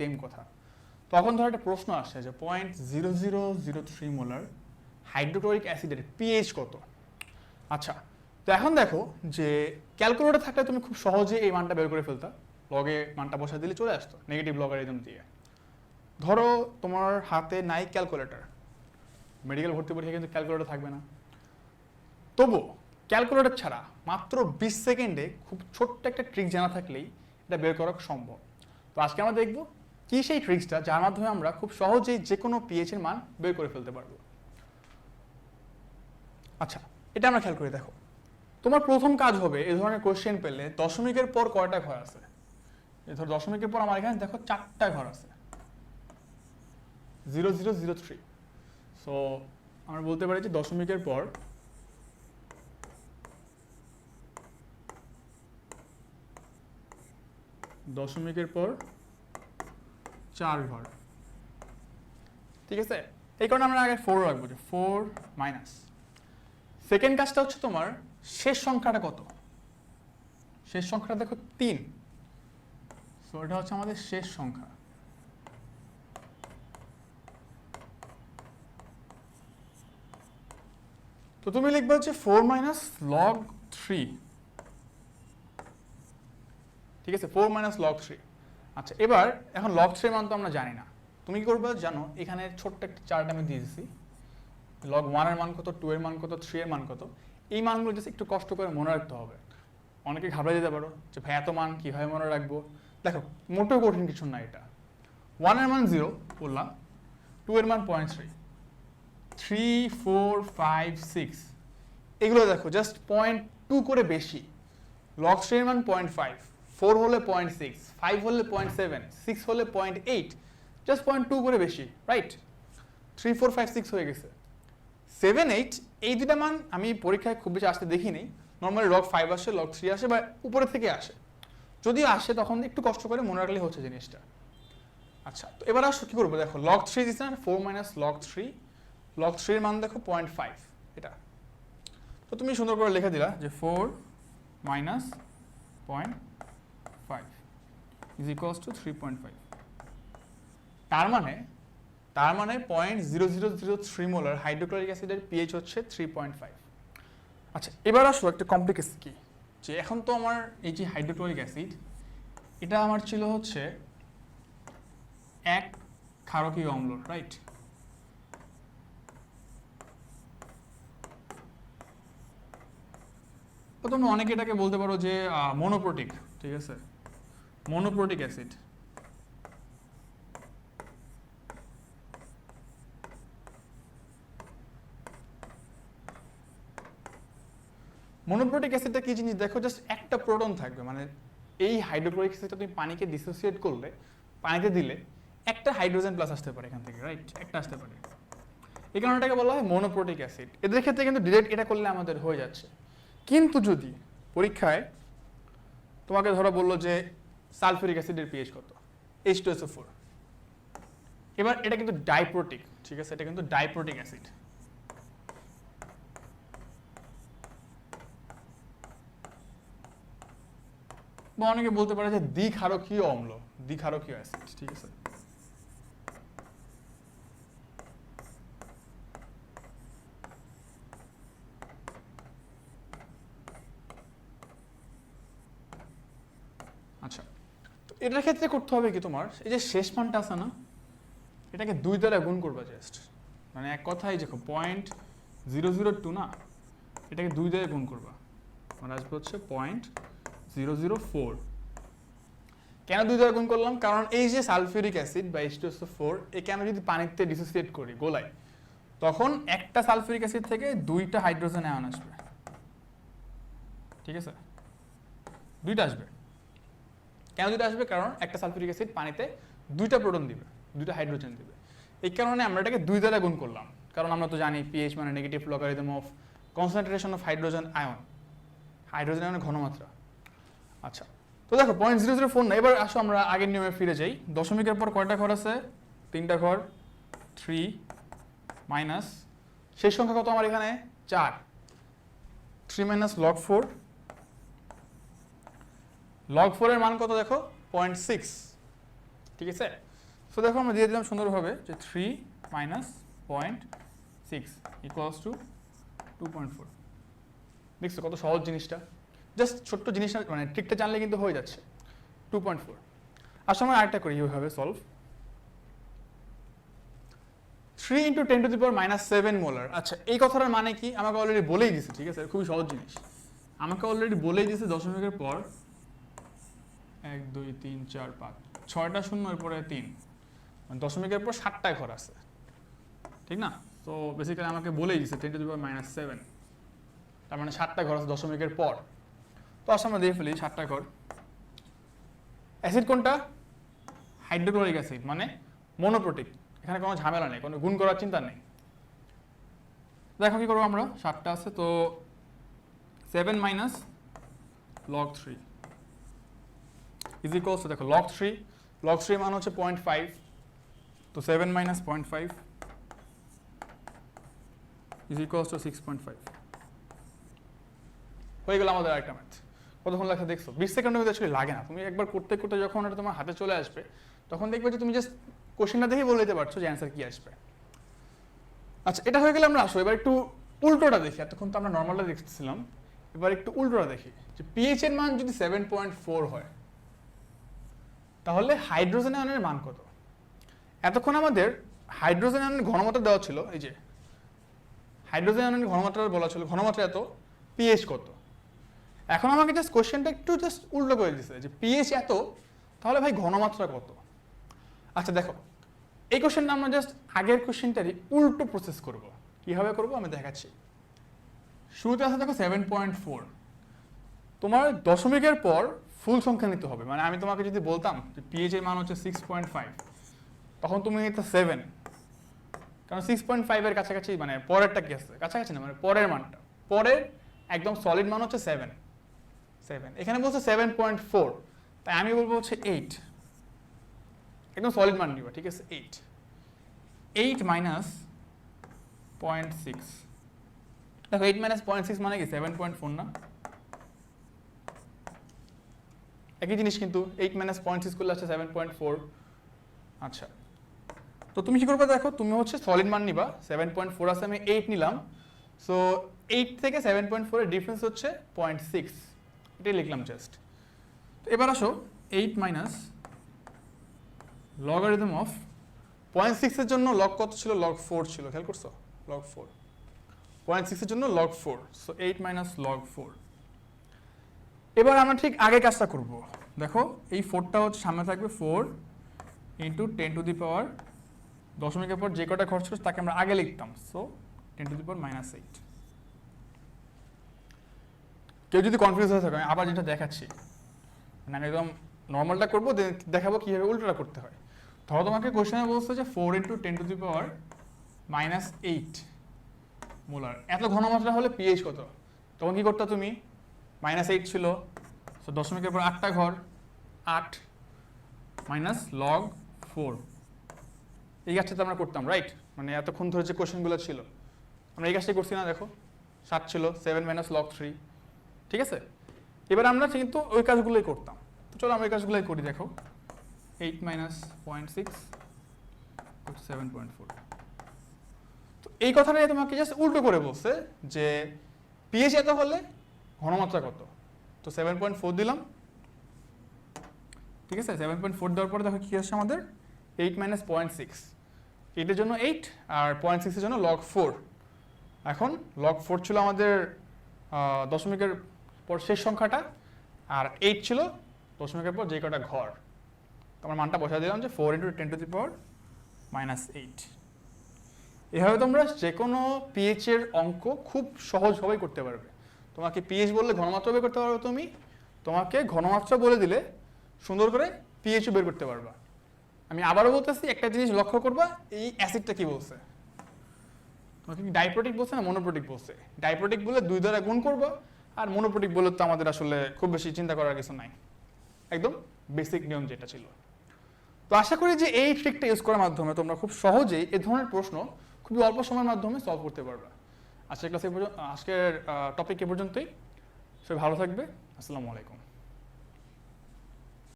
Same কথা। তখন ধর একটা প্রশ্ন আসছে যে point zero zero zero three molar hydrochloric অ্যাসিডের পিএইচ কত? আচ্ছা তো এখন দেখো যে ক্যালকুলেটর থাকলে তুমি খুব সহজে এই মানটা বের করে ফেলতা। লগে মানটা বসা দিলে চলে আসতো নেগেটিভ লগারিদম দিয়ে। ধরো তোমার হাতে নাই ক্যালকুলেটর মেডিকেল ভর্তি পরীক্ষা কিন্তু ক্যালকুলেটর থাকবে না। তবু ক্যালকুলেটর ছাড়া মাত্র বিশ সেকেন্ডে খুব ছোট্ট একটা ট্রিক জানা থাকলেই এটা বের করা সম্ভব। তো আজকে আমরা দেখব কি সেই ট্রিক্সটা যার মাধ্যমে আমরা খুব সহজেই যে কোনো পিএইচ এর মান বের করে ফেলতে পারব? আচ্ছা এটা আমরা খেয়াল করে, দেখো। তোমার প্রথম কাজ হবে এই ধরনের কোশ্চেন পেলে দশমিকের পর কয়টা ঘর আছে? এই ধর দশমিকের পর আমার এখানে দেখো চারটা ঘর আছে। Zero zero zero three so আমরা বলতে পারি যে দশমিকের পর দশমিকের পর চার ঘর। ঠিক আছে? এই কারণে আমরা আগে ফোর রাখব যে ফোর মাইনাস সেকেন্ড কাজটা হচ্ছে তোমার শেষ সংখ্যাটা কত? শেষ সংখ্যাটা দেখো তিন। সো এটা হচ্ছে আমাদের শেষ সংখ্যা। তো তুমি লিখবে হচ্ছে ফোর মাইনাস লগ থ্রি ঠিক আছে? ফোর মাইনাস লগ থ্রি আচ্ছা এবার এখন লগ থ্রি মান তো আমরা জানি না। তুমি কি করবে জানো, এখানে ছোট্ট একটা চার্ট আমি দিয়ে দিচ্ছি লগ ওয়ানের মান কত টু এর মান কত থ্রি এর মান কত? এই মানগুলো জাস্ট একটু কষ্ট করে মনে রাখতে হবে। অনেকে ঘাবড়ে যেতে পারো যে, ভাই, এত মান কীভাবে মনে রাখব? দেখো, মোটেও কঠিন কিছু না এটা। ওয়ানের মান জিরো বললাম টু এর মান point three three four five six এগুলো দেখো জাস্ট পয়েন্ট টু করে বেশি। লগ থ্রির মান পয়েন্ট ফাইভ ফোর হলে পয়েন্ট সিক্স ফাইভ হলে পয়েন্ট সেভেন সিক্স হলে point eight just point two করে বেশি right three four five six হয়ে গেছে। সেভেন এইট এই দুটা মান আমি পরীক্ষায় খুব বেশি আসতে দেখিনি। নর্মালি লক ফাইভ আসে লক থ্রি আসে, বা উপরে থেকে আসে। যদি আসে, তখন একটু কষ্ট করে মনে রাখলে হচ্ছে জিনিসটা। আচ্ছা তো এবার আসো, কি করব? দেখো লক থ্রি দিচ্ছে না four minus log three log থ্রির মান দেখো পয়েন্ট ফাইভ এটা। তো তুমি সুন্দর করে লিখে দিলা যে four minus point is equals to three point five তার মানে তার মানে point zero zero zero three molar hydrochloric অ্যাসিডের পিএইচ হচ্ছে থ্রি পয়েন্ট ফাইভ আচ্ছা এবার আসো একটা কমপ্লিকেশন কি? যে এখন তো আমার এই যে হাইড্রোক্লোরিক অ্যাসিড এটা আমার ছিল হচ্ছে এক ক্ষারকীয় অম্ল রাইট তো তোমরা অনেকে এটাকে বলতে পারো যে মনোপ্রোটিক ঠিক আছে? মনোপ্রোটিক অ্যাসিড মনোপ্রোটিক অ্যাসিডটা কি জিনিস? দেখো জাস্ট একটা প্রোটন থাকবে মানে এই হাইড্রোক্লোরিক অ্যাসিডটা তুমি পানিকে ডিসোসিয়েট করলে, পানিতে দিলে, একটা হাইড্রোজেন প্লাস আসতে পারে এখান থেকে রাইট একটা আসতে পারে। এই কারণে এটাকে বলা হয় মনোপ্রোটিক অ্যাসিড এদের ক্ষেত্রে কিন্তু ডিরেক্ট এটা করলে আমাদের হয়ে যাচ্ছে। কিন্তু যদি পরীক্ষায় তোমাকে ধরো বলল যে সালফিউরিক অ্যাসিডের পিএইচ কত? এইচ টু এসও ফোর এবার এটা কিন্তু ডাইপ্রোটিক ঠিক আছে? এটা কিন্তু ডাইপ্রোটিক অ্যাসিড বা অনেকে বলতে পারে যে দ্বিক্ষারকীয় অম্ল, দ্বিক্ষারকীয় অ্যাসিড ঠিক আছে আচ্ছা তো এটার ক্ষেত্রে করতে হবে কি তোমার? এই যে শেষ মানটা আছে না, এটাকে দুই দ্বারা গুণ করবা জাস্ট মানে এক কথাই দেখো পয়েন্ট জিরো জিরো টু না, এটাকে দুই দ্বারা গুণ করবা। মানে আসবে হচ্ছে পয়েন্ট জিরো জিরো ফোর কেন দুই দ্বারা গুণ করলাম? কারণ এই যে সালফিউরিক অ্যাসিড বা এইচ টু ফোর একে আমি যদি পানিতে ডিসোসিয়েট করি গোলাই তখন একটা সালফিউরিক অ্যাসিড থেকে দুইটা হাইড্রোজেন আয়ন আসবে। ঠিক আছে? দুইটা আসবে। কেন আসবে? কারণ একটা সালফিউরিক অ্যাসিড পানিতে দুইটা প্রোটন দিবে, দুইটা হাইড্রোজেন দিবে। এই কারণে আমরা এটাকে দুই দ্বারা গুণ করলাম। কারণ আমরা তো জানি পিএইচ মানে negative logarithm of concentration of hydrogen ion hydrogen আয়নের ঘনমাত্রা। আচ্ছা তো দেখো পয়েন্ট জিরো জিরো ফোর না, এবার আসো আমরা আগের নিয়মে ফিরে যাই। দশমিকের পর কয়টা ঘর আছে? তিনটা ঘর থ্রি মাইনাস শেষ সংখ্যা কত আমার এখানে? চার। Three minus log four log ফোরের মান কত দেখো? পয়েন্ট সিক্স ঠিক আছে? সো দেখো আমরা দিয়ে দিলাম সুন্দরভাবে যে three minus point six equals to two point four দেখছ কত সহজ জিনিসটা? জাস্ট ছোট্ট জিনিসটা মানে ট্রিকটা জানলে কিন্তু হয়ে যাচ্ছে। টু পয়েন্ট ফোর আসলে আমরা আরেকটা করি, এইভাবে solve three into ten to the power minus seven molar আচ্ছা এই কথাটার মানে কি? আমাকে অলরেডি বলেই দিছে ঠিক আছে? খুবই সহজ জিনিস। আমাকে অলরেডি বলেই দিছে দশমিকের পর এক, দুই, তিন, চার, পাঁচ। ছয়টা শূন্য, এরপরে তিন। মানে দশমিকের পর ষাটটা ঘর আছে। ঠিক না? তো বেসিক্যালি আমাকে বলেই দিছে ten to the power minus seven তার মানে ষাটটা ঘর আছে দশমিকের পর। তো আসলে আমরা দিয়ে ফেলি ষাটটা ঘর। অ্যাসিড কোনটা? হাইড্রোক্লোরিক অ্যাসিড মানে মনোপ্রোটিক এখানে কোনো ঝামেলা নেই, কোনো গুণ করার চিন্তা নেই। দেখো কি করব আমরা? সাতটা আছে, তো seven minus log three is equals দেখো লগ থ্রি লগ থ্রি মান হচ্ছে পয়েন্ট ফাইভ তো seven minus point five is equals to six point five হয়ে গেল আমাদের আরেকটা ম্যাথ কতক্ষণ লেখা দেখছ? বিশ সেকেন্ডের মধ্যে আসলে লাগে না। তুমি একবার করতে করতে যখন এটা তোমার হাতে চলে আসবে, তখন দেখবে যে তুমি জাস্ট কোশ্চেনটা দেখেই বলে দিতে পারছ যে অ্যান্সার কি আসবে। আচ্ছা এটা হয়ে গেলে আমরা আসব এবার একটু উল্টোটা দেখি। এতক্ষণ তো আমরা নর্মালটা দেখতেছিলাম। এবার একটু উল্টোটা দেখি। যে পিএইচ এর মান যদি সেভেন পয়েন্ট ফোর হয় তাহলে হাইড্রোজেন আয়নের মান কত? এতক্ষণ আমাদের হাইড্রোজেন আয়নের ঘনমাত্রা দেওয়া ছিল, এই যে, হাইড্রোজেন আয়নের ঘনমাত্রা বলা ছিল, ঘনমাত্রা এত পিএইচ কত? এখন আমাকে জাস্ট কোশ্চেনটা একটু জাস্ট উল্টো করে দিচ্ছে যে পিএইচ এত, তাহলে ভাই ঘনমাত্রা কত? আচ্ছা দেখো, এই কোশ্চেনটা আমরা জাস্ট আগের কোশ্চেনটারই উল্টো প্রসেস করব। কীভাবে করব? আমি দেখাচ্ছি। শুরুতে আছে দেখো সেভেন পয়েন্ট ফোর তোমার দশমিকের পর ফুল সংখ্যা নিতে হবে। মানে আমি তোমাকে যদি বলতাম যে পিএইচ এর মান হচ্ছে সিক্স পয়েন্ট ফাইভ তখন তুমি নিতে সেভেন কারণ সিক্স পয়েন্ট ফাইভের কাছাকাছি মানে পরেরটা কি আছে? কাছাকাছি না মানে পরের মানটা। পরের একদম সলিড মান হচ্ছে সেভেন সেভেন এখানে বলছে সেভেন পয়েন্ট ফোর তাই আমি বলব হচ্ছে এইট একদম সলিড মান নিবা, ঠিক আছে? Eight eight minus point six দেখো এইট মাইনাস পয়েন্ট সিক্স মানে কি? সেভেন পয়েন্ট ফোর না? একই জিনিস কিন্তু এইট মাইনাস পয়েন্ট সিক্স করলে আসছে সেভেন পয়েন্ট ফোর আচ্ছা। তো তুমি কি করবে দেখো, তুমি হচ্ছে সলিড মান নিবা সেভেন পয়েন্ট ফোর আছে, আমি এইট নিলাম। সো এইট থেকে সেভেন পয়েন্ট ফোরের ডিফারেন্স হচ্ছে পয়েন্ট সিক্স এটাই লিখলাম জাস্ট তো এবার আসো eight minus log logarithm of point সিক্সের জন্য লগ কত ছিল? লগ ফোর ছিল, খেয়াল করছ? লগ ফোর পয়েন্ট সিক্সের জন্য log four so eight minus log four এবার আমরা ঠিক আগে কাজটা করব। দেখো, এই ফোরটা হচ্ছে সামনে থাকবে four into ten to the power দশমিকের পর যে কটা খরচ করছে তাকে আমরা আগে লিখতাম। So ten to the power minus eight কেউ যদি কনফিউজ হয়ে থাকে, আমি আবার যেটা দেখাচ্ছি। মানে আমি একদম নর্মালটা করব দেখাবো কীভাবে উল্টোটা করতে হয়। ধরো তোমাকে কোশ্চেনে বলছে যে four into ten to the power minus eight molar এত ঘনমাত্রা হলে পিএইচ কত? তখন কী করতে তুমি? মাইনাস এইট ছিল। সো দশমিকের পর আটটা ঘর, আট মাইনাস লগ ফোর এই কাজটা তো আমরা করতাম রাইট মানে এতক্ষণ ধরে যে কোশ্চেনগুলো ছিল। আমরা এই কাজটাই করছি না, দেখো। সাত ছিল সেভেন মাইনাস লগ থ্রি ঠিক আছে? এবার আমরা কিন্তু ওই কাজগুলোই করতাম। তো চলো আমরা ওই কাজগুলোই করি, দেখো। Eight minus point six seven point four তো এই কথাটাই তোমাকে জাস্ট উল্টো করে বলছে যে পিএইচ এত হলে ঘনমাত্রা কত? তো সেভেন পয়েন্ট ফোর দিলাম। ঠিক আছে? সেভেন পয়েন্ট ফোর দেওয়ার পরে দেখো কী আসছে আমাদের? এইট মাইনাস পয়েন্ট সিক্স এইটের জন্য এইট আর পয়েন্ট সিক্সের জন্য লগ ফোর এখন লগ ফোর ছিল আমাদের দশমিকের পর শেষ সংখ্যাটা, আর এইট ছিল দশমিকের পর যে কটা ঘর। তো আমার মানটা বসাই দিলাম যে four into ten to the power minus eight এভাবে তোমরা যে কোনো পিএইচের অঙ্ক খুব সহজভাবেই করতে পারবে। তোমাকে পিএইচ বললে ঘনমাত্রা বের করতে পারবে তুমি। তোমাকে ঘনমাত্রা বলে দিলে সুন্দর করে পিএইচও বের করতে পারবা। আমি আবারও বলতেছি, একটা জিনিস লক্ষ্য করবা, এই অ্যাসিডটা কি বলছে? তোমাকে ডাইপ্রোটিক বলছে না মনোপ্রোটিক বলছে? ডাইপ্রোটিক বলে দুই দ্বারা গুণ করব, আর মনোপ্রোটিক বলে তো আমাদের আসলে খুব বেশি চিন্তা করার কিছু নাই। একদম বেসিক নিয়ম যেটা ছিল। তো আশা করি যে এই ট্রিকটা ইউজ করার মাধ্যমে তোমরা খুব সহজেই এ ধরনের প্রশ্ন খুবই অল্প সময়ের মাধ্যমে সলভ করতে পারবে। আজকের ক্লাসে আজকের টপিক এ পর্যন্তই। সবাই ভালো থাকবে। আসসালামু আলাইকুম।